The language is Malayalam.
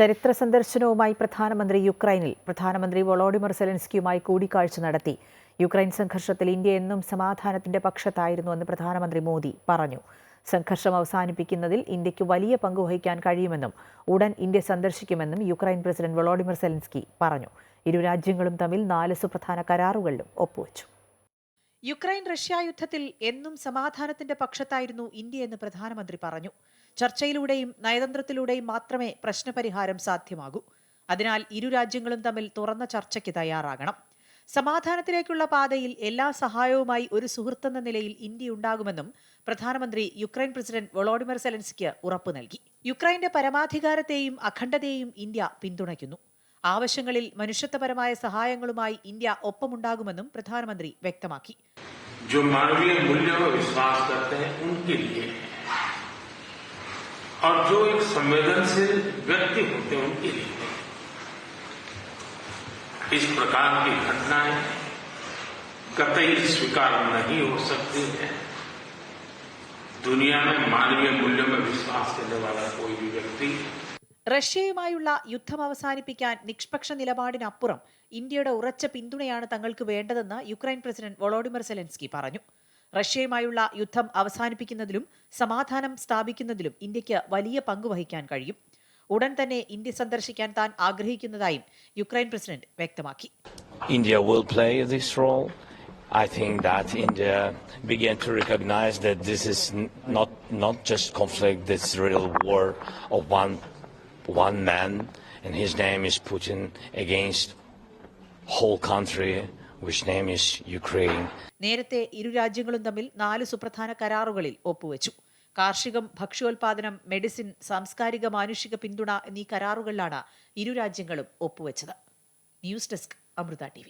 ചരിത്ര സന്ദർശനവുമായി പ്രധാനമന്ത്രി യുക്രൈനിൽ. പ്രധാനമന്ത്രി വൊളോഡിമർ സെലൻസ്കിയുമായി കൂടിക്കാഴ്ച നടത്തി. യുക്രൈൻ സംഘർഷത്തിൽ ഇന്ത്യ എന്നും സമാധാനത്തിന്റെ പക്ഷത്തായിരുന്നുവെന്ന് പ്രധാനമന്ത്രി മോദി പറഞ്ഞു. സംഘർഷം അവസാനിപ്പിക്കുന്നതിൽ ഇന്ത്യയ്ക്ക് വലിയ പങ്ക് വഹിക്കാൻ കഴിയുമെന്നും ഉടൻ ഇന്ത്യ സന്ദർശിക്കുമെന്നും യുക്രൈൻ പ്രസിഡന്റ് വൊളോഡിമർ സെലൻസ്കി പറഞ്ഞു. ഇരു രാജ്യങ്ങളും തമ്മിൽ നാല് സുപ്രധാന കരാറുകളിലും ഒപ്പുവച്ചു. യുക്രൈൻ റഷ്യ യുദ്ധത്തിൽ എന്നും സമാധാനത്തിന്റെ പക്ഷത്തായിരുന്നു ഇന്ത്യ എന്ന് പ്രധാനമന്ത്രി പറഞ്ഞു. ചർച്ചയിലൂടെയും നയതന്ത്രത്തിലൂടെയും മാത്രമേ പ്രശ്നപരിഹാരം സാധ്യമാകൂ. അതിനാൽ ഇരു രാജ്യങ്ങളും തമ്മിൽ തുറന്ന ചർച്ചയ്ക്ക് തയ്യാറാകണം. സമാധാനത്തിലേക്കുള്ള പാതയിൽ എല്ലാ സഹായവുമായി ഒരു സുഹൃത്തെന്ന നിലയിൽ ഇന്ത്യ ഉണ്ടാകുമെന്നും പ്രധാനമന്ത്രി യുക്രൈൻ പ്രസിഡന്റ് വൊളോഡിമിർ സെലൻസ്കിക്ക് ഉറപ്പു നൽകി. യുക്രൈന്റെ പരമാധികാരത്തെയും അഖണ്ഡതയെയും ഇന്ത്യ പിന്തുണയ്ക്കുന്നു. ആവശ്യങ്ങളിൽ മനുഷ്യത്വപരമായ സഹായങ്ങളുമായി ഇന്ത്യ ഒപ്പമുണ്ടാകുമെന്നും പ്രധാനമന്ത്രി വ്യക്തമാക്കി जो मानवीय मूल्यों में विश्वास करते हैं उनके लिए और जो एक संवेदनशील व्यक्ति होते हैं उनके लिए इस प्रकार की घटनाएं कतई स्वीकार नहीं हो सकती है दुनिया में मानवीय मूल्यों में विश्वास करने वाला कोई भी व्यक्ति റഷ്യയുമായുള്ള യുദ്ധം അവസാനിപ്പിക്കാൻ നിഷ്പക്ഷ നിലപാടിനപ്പുറം ഇന്ത്യയുടെ ഉറച്ച പിന്തുണയാണ് തങ്ങൾക്ക് വേണ്ടതെന്ന് യുക്രൈൻ പ്രസിഡന്റ് വൊളോഡിമർ സെലൻസ്കി പറഞ്ഞു. റഷ്യയുമായുള്ള യുദ്ധം അവസാനിപ്പിക്കുന്നതിലും സമാധാനം സ്ഥാപിക്കുന്നതിലും ഇന്ത്യയ്ക്ക് വലിയ പങ്ക് വഹിക്കാൻ കഴിയും. ഉടൻ തന്നെ ഇന്ത്യ സന്ദർശിക്കാൻ താൻ ആഗ്രഹിക്കുന്നതായും യുക്രൈൻ പ്രസിഡന്റ് വ്യക്തമാക്കി. India will play this role. I think that India began to recognize that this is not not just conflict; this real war of one one man, and his name is Putin against whole country, which name is Ukraine. നേരത്തെ ഇരു രാജ്യങ്ങളും തമ്മിൽ നാല് സുപ്രധാന കരാറുകളിൽ ഒപ്പുവെച്ചു. കാർഷികം ഭക്ഷ്യോൽപാദനം മെഡിസിൻ സാംസ്കാരിക മാനുഷിക പിന്തുണ എന്നീ കരാറുകളിലാണ് ഇരു രാജ്യങ്ങളും ഒപ്പുവെച്ചത്. News desk Amrita T